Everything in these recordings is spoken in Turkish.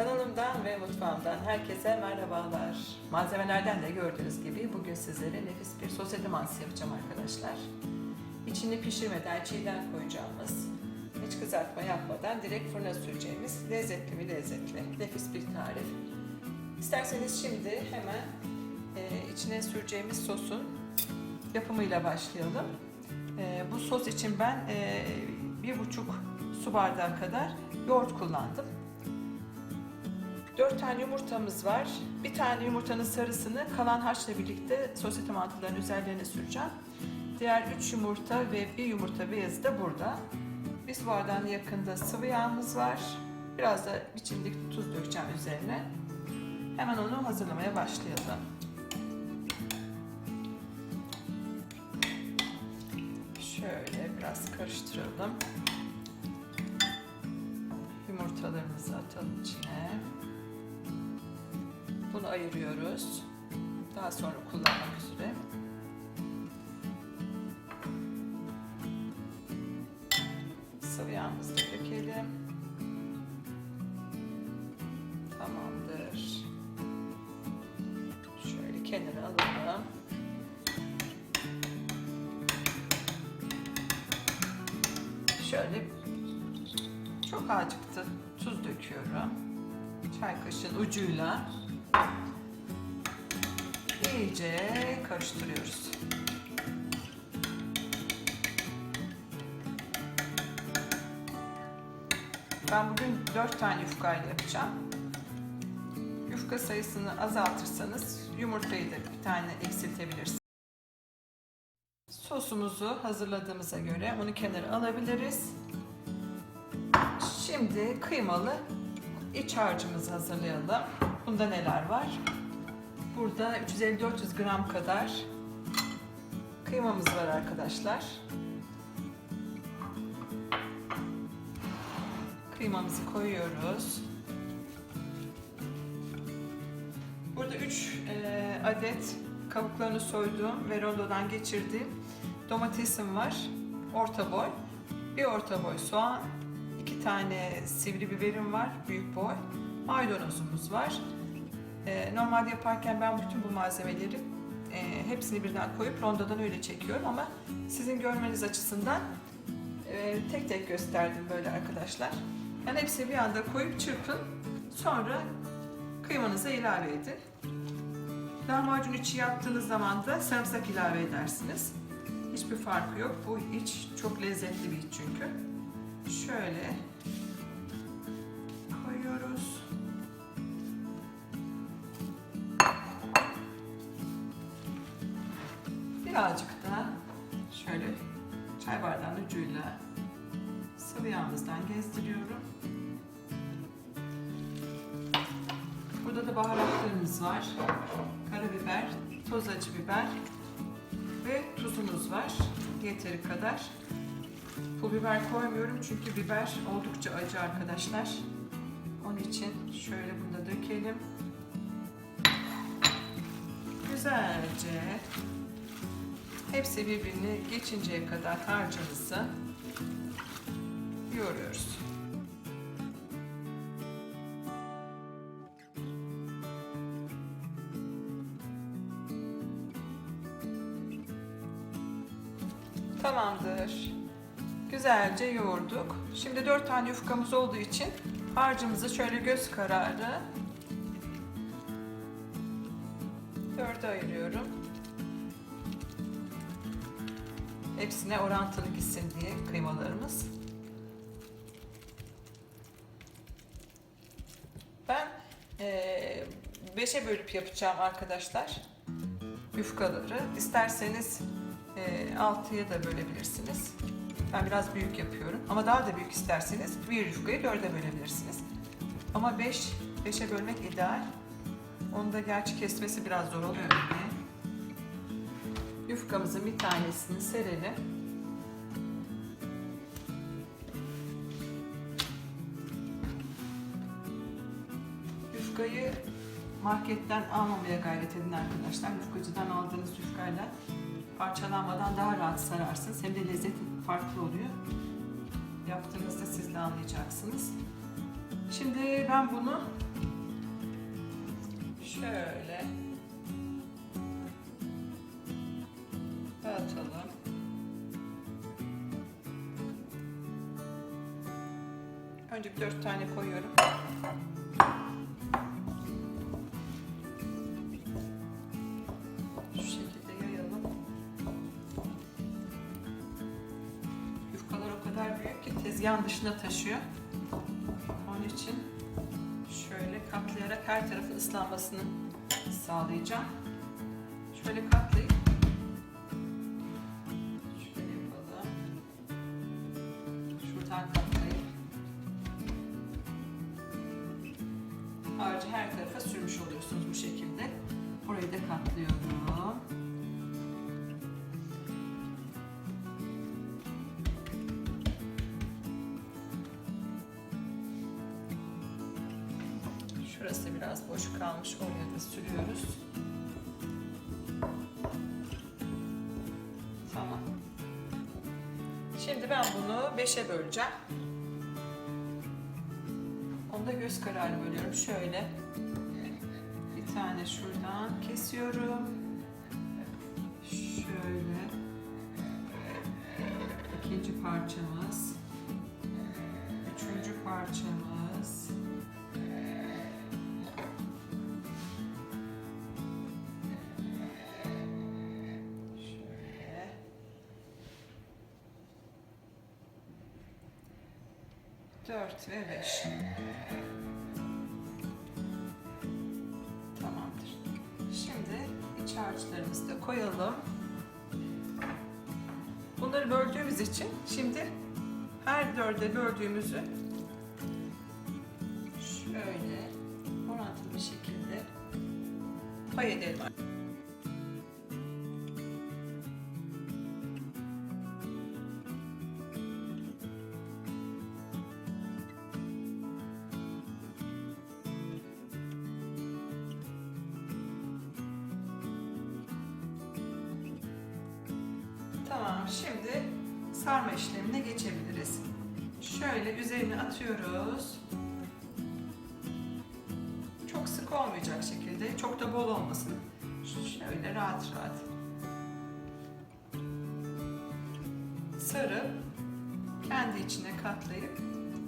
Kanalımdan ve mutfağımdan herkese merhabalar. Malzemelerden de gördüğünüz gibi bugün sizlere nefis bir sosyete mantısı yapacağım arkadaşlar. İçini pişirmeden çiğden koyacağımız, hiç kızartma yapmadan direkt fırına süreceğimiz lezzetli mi lezzetli, nefis bir tarif. İsterseniz şimdi hemen e, içine süreceğimiz sosun yapımıyla başlayalım. E, bu sos için ben e, bir buçuk su bardağı kadar yoğurt kullandım. 4 tane yumurtamız var. Bir tane yumurtanın sarısını kalan harçla birlikte sosyete mantılarının üzerlerine süreceğim. Diğer 3 yumurta ve bir yumurta beyazı da burada. Bir su bardağının yakında sıvı yağımız var. Biraz da bir çimdik tuz dökeceğim üzerine. Hemen onu hazırlamaya başlayalım. Şöyle biraz karıştıralım. Yumurtalarımızı atalım içine. Bunu ayırıyoruz. Daha sonra kullanmak üzere. Sıvı yağımızı da dökelim. Tamamdır. Şöyle kenara alalım. Şöyle çok azıcık tuz döküyorum. Çay kaşığın ucuyla iyice karıştırıyoruz. Ben bugün 4 tane yufkayla yapacağım. Yufka sayısını azaltırsanız yumurtayı da bir tane eksiltebilirsiniz. Sosumuzu hazırladığımıza göre onu kenara alabiliriz. Şimdi kıymalı iç harcımızı hazırlayalım. Bunda neler var? Burada 350-400 gram kadar kıymamız var arkadaşlar. Kıymamızı koyuyoruz. Burada 3 adet kabuklarını soyduğum ve rondodan geçirdiğim domatesim var. Orta boy. Bir orta boy soğan. iki tane sivri biberim var. Büyük boy. Maydanozumuz var. Ee, normalde yaparken ben bütün bu malzemeleri e, hepsini birden koyup rondodan öyle çekiyorum ama sizin görmeniz açısından e, tek tek gösterdim böyle arkadaşlar. Yani hepsini bir anda koyup çırpın. Sonra kıymanıza ilave edin. Lahmacun içi yaptığınız zaman da sarımsak ilave edersiniz. Hiçbir farkı yok. Bu iç çok lezzetli bir iç çünkü. Şöyle Karabiber, toz acı biber ve tuzumuz var. Yeteri kadar. Pul biber koymuyorum çünkü biber oldukça acı arkadaşlar. Onun için şöyle bunu da dökelim. Güzelce hepsi birbirini geçinceye kadar harcımızı yoğuruyoruz. Güzelce yoğurduk. Şimdi 4 tane yufkamız olduğu için harcımızı şöyle göz kararı dörde ayırıyorum. Hepsine orantılı gitsin diye kıymalarımız. Ben 5'e bölüp yapacağım arkadaşlar yufkaları. İsterseniz e, 6'ya da bölebilirsiniz. Ben biraz büyük yapıyorum. Ama daha da büyük isterseniz bir yufkayı 4'e bölebilirsiniz. Ama 5, 5'e bölmek ideal. Onu da gerçi kesmesi biraz zor oluyor yine. Yufkamızın bir tanesini serelim. Yufkayı marketten almamaya gayret edin arkadaşlar. Yufkacıdan aldığınız yufkayla parçalanmadan daha rahat sararsınız. Hem de lezzet farklı oluyor. Yaptığınızda siz de anlayacaksınız. Şimdi ben bunu Şöyle dağıtalım. Önce bir dört tane koyuyorum. Yufkalar o kadar büyük ki tezgahın dışına taşıyor. Onun için şöyle katlayarak her tarafın ıslanmasını sağlayacağım. Şöyle katlayıp Şimdi ben bunu beşe böleceğim. Onu da göz kararı bölüyorum. Şöyle bir tane şuradan kesiyorum. Şöyle ikinci parçamız. Üçüncü parçamız. 4 ve 5. Tamamdır. Şimdi iç harçlarımızı da koyalım. Bunları böldüğümüz için şimdi her dörde böldüğümüzü şöyle orantılı şekilde pay edelim sık olmayacak şekilde, çok da bol olmasın. Şöyle rahat rahat. Sarıp kendi içine katlayıp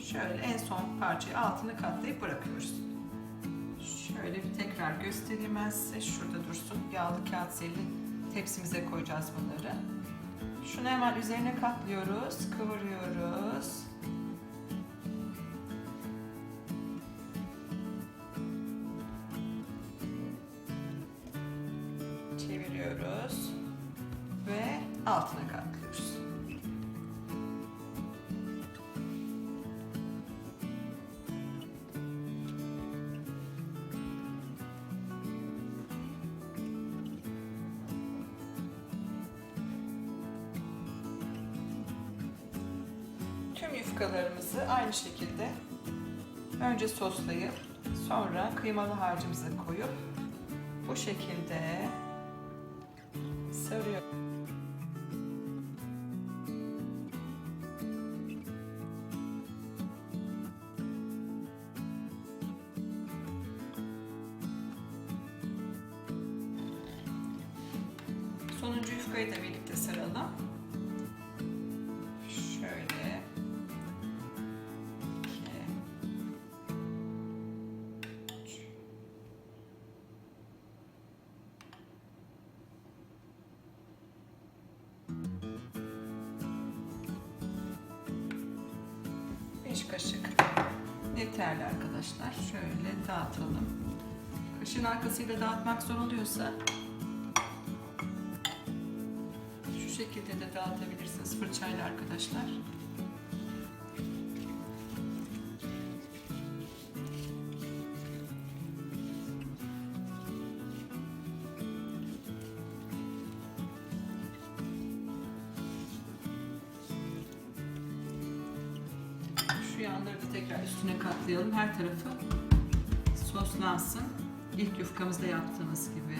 şöyle en son parçayı altına katlayıp bırakıyoruz. Şöyle bir tekrar göstereyim ben size. Şurada dursun. Yağlı kağıt zeli tepsimize koyacağız bunları. Şunu hemen üzerine katlıyoruz, kıvırıyoruz. Yufkalarımızı aynı şekilde önce soslayıp sonra kıymalı harcımızı koyup bu şekilde sarıyor. Kaşık yeterli arkadaşlar. Şöyle dağıtalım. Kaşığın arkasıyla dağıtmak zor oluyorsa şu şekilde de dağıtabilirsiniz fırçayla arkadaşlar. Şu yanları da tekrar üstüne katlayalım. Her tarafı soslansın. İlk yufkamızda yaptığımız gibi.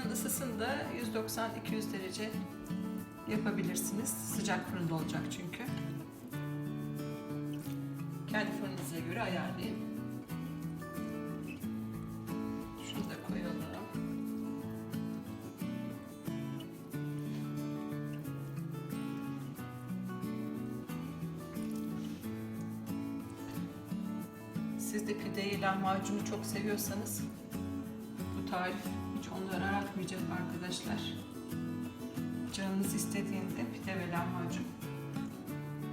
Fırının ısısını da 190-200 derece yapabilirsiniz. Sıcak fırında olacak çünkü. Kendi fırınınıza göre ayarlayın. Şunu da koyalım. Siz de pideyi, lahmacunu çok seviyorsanız bu tarif hiç onları aratmayacak arkadaşlar. Canınız istediğinde pide ve lahmacun.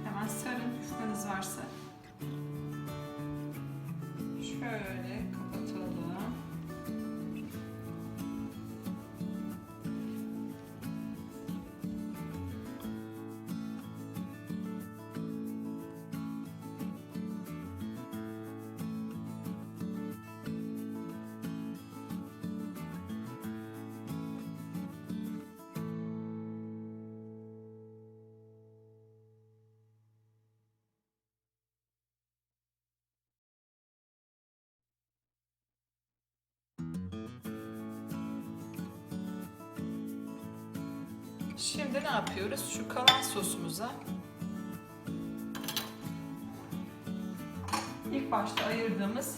Hemen sarın yufkanız varsa. Şöyle Şimdi ne yapıyoruz? Şu kalan sosumuza ilk başta ayırdığımız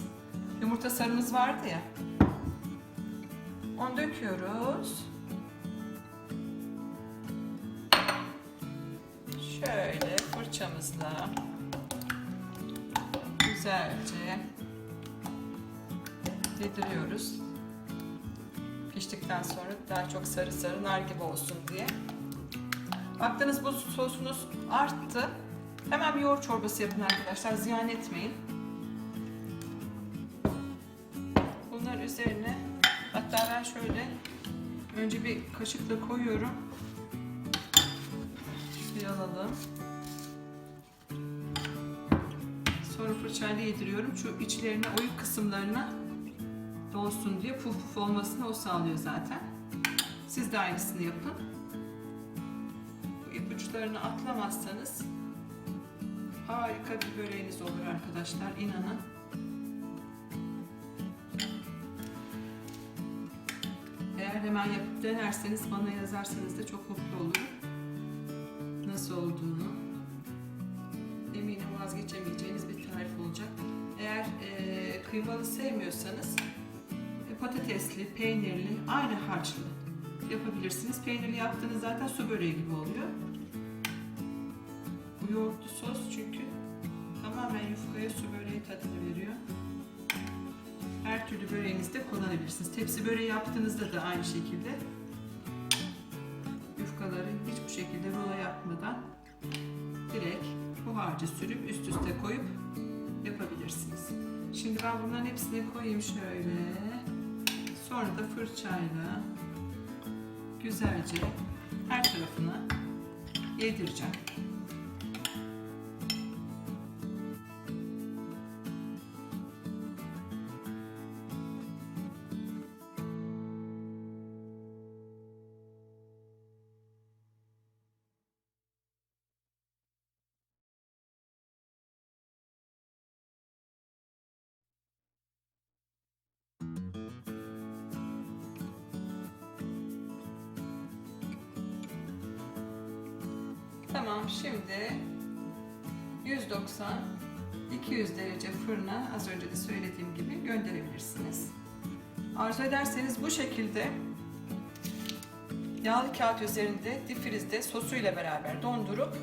yumurta sarımız vardı ya. Onu döküyoruz. Şöyle fırçamızla güzelce yediriyoruz. Piştikten sonra daha çok sarı sarı nar gibi olsun diye. Baktınız bu sosunuz arttı. Hemen bir yoğurt çorbası yapın arkadaşlar. Ziyan etmeyin. Bunların üzerine hatta ben şöyle önce bir kaşıkla koyuyorum. Şuraya alalım. Sonra fırçayla yediriyorum. Şu içlerine, oyuk kısımlarına dolsun diye puf puf olmasını o sağlıyor zaten. Siz de aynısını yapın. Bu ipuçlarını atlamazsanız harika bir böreğiniz olur arkadaşlar. inanın. Eğer hemen yapıp denerseniz bana yazarsanız da çok mutlu olurum. Nasıl olduğunu. Eminim vazgeçemeyeceğiniz bir tarif olacak. Eğer e, kıymalı sevmiyorsanız e, patatesli, peynirli, aynı harçlı yapabilirsiniz. Peynirli yaptığınız zaten su böreği gibi oluyor. Yoğurtlu sos çünkü tamamen yufkaya su böreği tadını veriyor. Her türlü böreğinizde kullanabilirsiniz. Tepsi böreği yaptığınızda da aynı şekilde yufkaları hiçbir şekilde rulo yapmadan direkt bu harcı sürüp üst üste koyup yapabilirsiniz. Şimdi ben bunların hepsini koyayım şöyle. Sonra da fırçayla güzelce her tarafına yedireceğim. Tamam şimdi 190 200 derece fırına az önce de söylediğim gibi gönderebilirsiniz. Arzu ederseniz bu şekilde yağlı kağıt üzerinde difrizde sosuyla beraber dondurup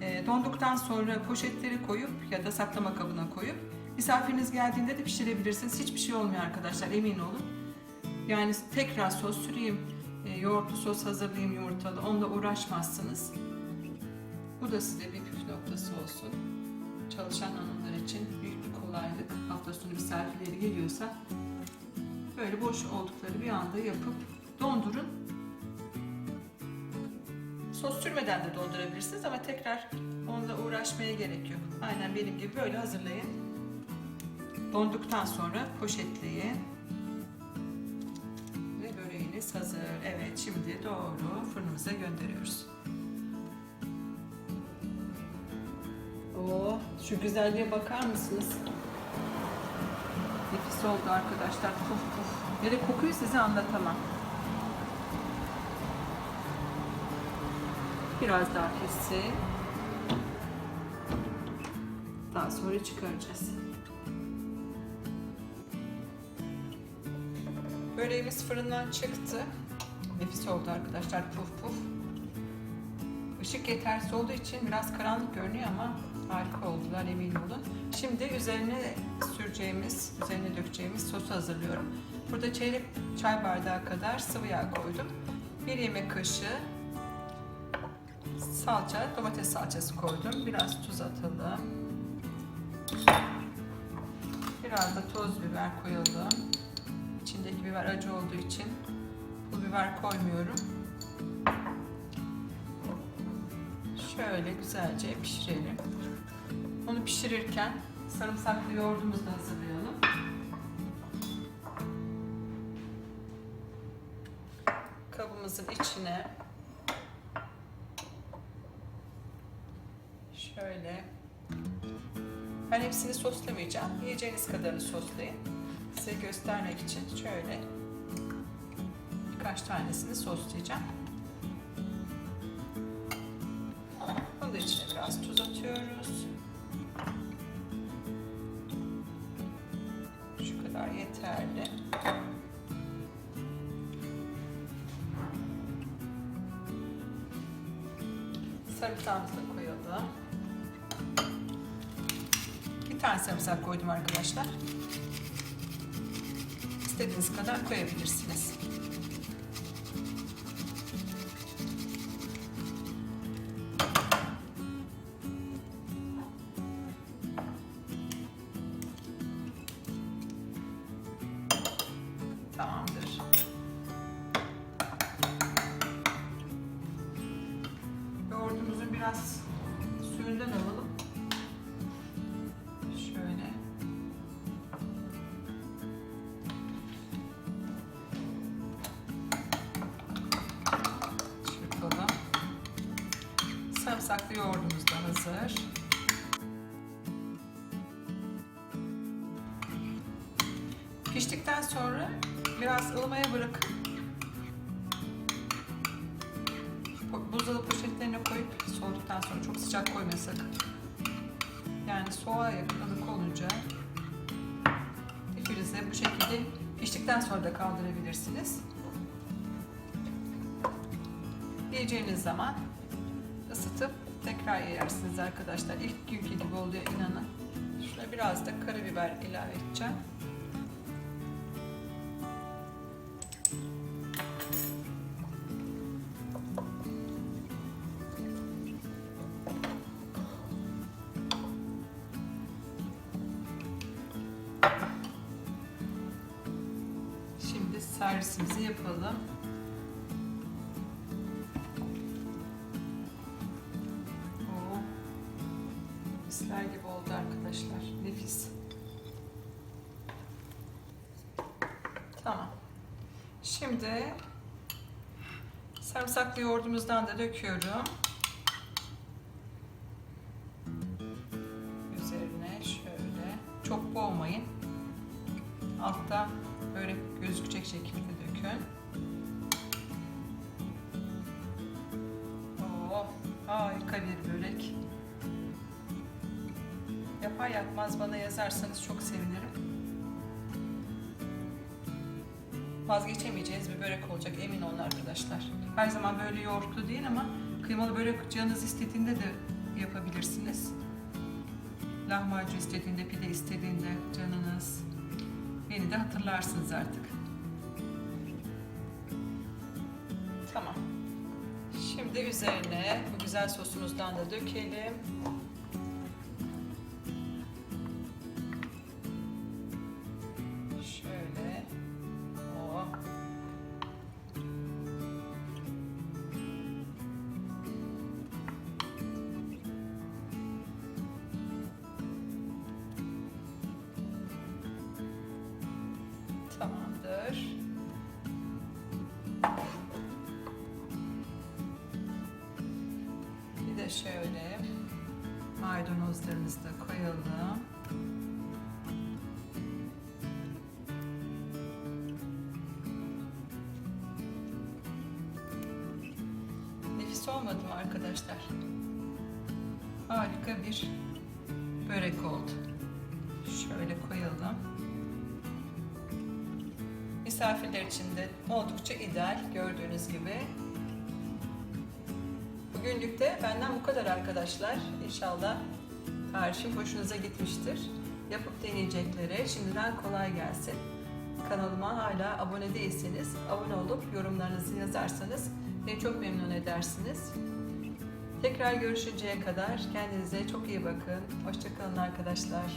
e, donduktan sonra poşetleri koyup ya da saklama kabına koyup misafiriniz geldiğinde de pişirebilirsiniz. Hiçbir şey olmuyor arkadaşlar emin olun. Yani tekrar sos süreyim, e, yoğurtlu sos hazırlayayım yumurtalı onunla uğraşmazsınız. Bu da size bir püf noktası olsun. Çalışan hanımlar için büyük bir kolaylık. Hafta sonu misafirleri geliyorsa böyle boş oldukları bir anda yapıp dondurun. Sos sürmeden de dondurabilirsiniz ama tekrar onunla uğraşmaya gerek yok. Aynen benim gibi böyle hazırlayın. Donduktan sonra poşetleyin. Şimdi doğru fırınımıza gönderiyoruz. Oo, şu güzelliğe bakar mısınız? Nefis oldu arkadaşlar. Puf puf. Nereye kokuyor size anlatamam. Biraz daha kessin. Daha sonra çıkaracağız. Böreğimiz fırından çıktı. Nefis oldu arkadaşlar. Puf puf. Işık yetersiz olduğu için biraz karanlık görünüyor ama harika oldular emin olun. Şimdi üzerine süreceğimiz, üzerine dökeceğimiz sosu hazırlıyorum. Burada çeyrek çay bardağı kadar sıvı yağ koydum. Bir yemek kaşığı salça, domates salçası koydum. Biraz tuz atalım. Biraz da toz biber koyalım. İçindeki biber acı olduğu için biber koymuyorum. Şöyle güzelce pişirelim. Onu pişirirken sarımsaklı yoğurdumuzu da hazırlayalım. Kabımızın içine şöyle ben hepsini soslamayacağım. Yiyeceğiniz kadarını soslayın. Size göstermek için şöyle birkaç tanesini soslayacağım. Bunun içine biraz tuz atıyoruz. Şu kadar yeterli. Sarımsağımızı da koyalım. Bir tane sarımsak koydum arkadaşlar. İstediğiniz kadar koyabilirsiniz. Sıcak koymayın sakın. Yani soğuğa yakın ılık olunca difrize bu şekilde piştikten sonra da kaldırabilirsiniz. Yiyeceğiniz zaman ısıtıp tekrar yersiniz arkadaşlar. İlk günkü gibi oluyor inanın. Şuna biraz da karabiber ilave edeceğim. Misler gibi oldu arkadaşlar. Nefis. Tamam. Şimdi sarımsaklı yoğurdumuzdan da döküyorum. Vazgeçemeyeceğiniz bir börek olacak emin olun arkadaşlar. Her zaman böyle yoğurtlu değil ama kıymalı börek canınız istediğinde de yapabilirsiniz. Lahmacun istediğinde, pide istediğinde canınız. Beni de hatırlarsınız artık. Tamam. Şimdi üzerine bu güzel sosumuzdan da dökelim. Tamamdır. Bir de şöyle maydanozlarımızı da koyalım. Nefis olmadı mı arkadaşlar? Harika bir börek oldu. Misafirler için de oldukça ideal gördüğünüz gibi. Bugünlük de benden bu kadar arkadaşlar. İnşallah tarifim hoşunuza gitmiştir. Yapıp deneyeceklere şimdiden kolay gelsin. Kanalıma hala abone değilseniz abone olup yorumlarınızı yazarsanız beni çok memnun edersiniz. Tekrar görüşünceye kadar kendinize çok iyi bakın. Hoşçakalın arkadaşlar.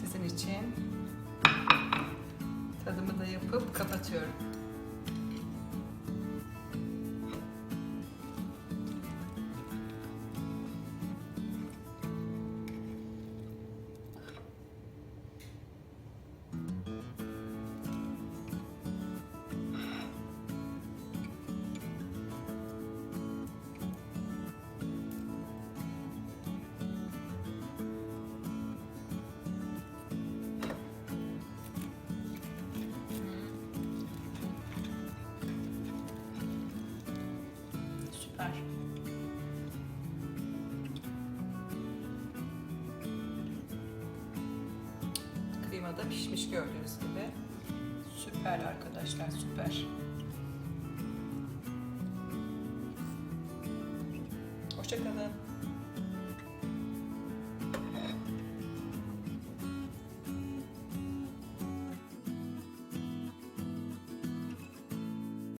Sizin için tadımı da yapıp kapatıyorum. Süper. Kıyma da pişmiş gördüğünüz gibi. Süper arkadaşlar, süper.